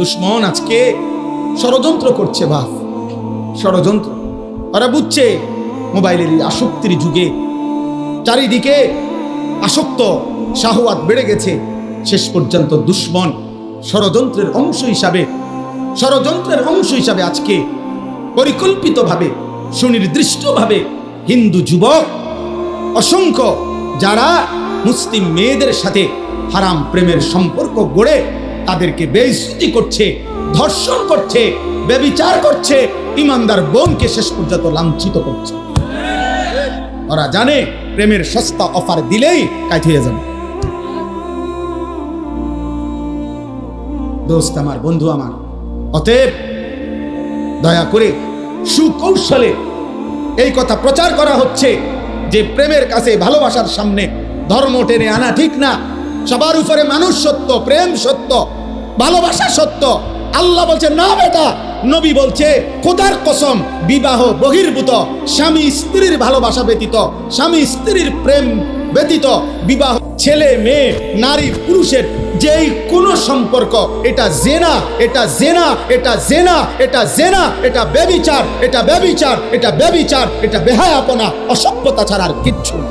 দুশ্মন আজকে ষড়যন্ত্র করছে, বাপ। ষড়যন্ত্র। ওরা বুঝছে মোবাইলের আসক্তির যুগে চারিদিকে আসক্ত, শাহওয়াত বেড়ে গেছে। শেষ পর্যন্ত দুশ্মন ষড়যন্ত্রের অংশ হিসাবে, ষড়যন্ত্রের অংশ হিসাবে আজকে পরিকল্পিতভাবে, সুনির্দিষ্টভাবে হিন্দু যুবক, অসংখ্য যারা মুসলিম মেয়েদের সাথে হারাম প্রেমের সম্পর্ক গড়ে তাদেরকে বেইজ্জতি করছে, ধর্ষণ করছে বেবিচার করছে, ইমানদার বোনকে শেষ পর্যন্ত লাঞ্ছিত করছে। ওরা জানে প্রেমের সস্তা অফার দিলেই কাজ হয়ে যাবে। দোস্ত আমার, বন্ধু আমার, অতএব দয়া করে সুকৌশলে এই কথা প্রচার করা হচ্ছে যে প্রেমের কাছে ভালোবাসার সামনে ধর্ম টেনে আনা ঠিক না। সবার উপরে মানুষ সত্য, প্রেম সত্য ভালোবাসা সত্য। আল্লাহ বলছে, না বেটা। নবী বলছে, খোদার কসম, বিবাহ বহির্ভূত। স্বামী স্ত্রীর ভালোবাসা ব্যতীত, স্বামী স্ত্রীর প্রেম ব্যতীত, বিবাহ ছেলে, মেয়ে, নারী, পুরুষের যেই কোনো সম্পর্ক, এটা জেনা এটা জেনা এটা জেনা এটা জেনা, এটা ব্যবিচার এটা ব্যবিচার এটা ব্যবিচার, এটা বেহায়াপনা, অসভ্যতা ছাড়া আর কিচ্ছু না।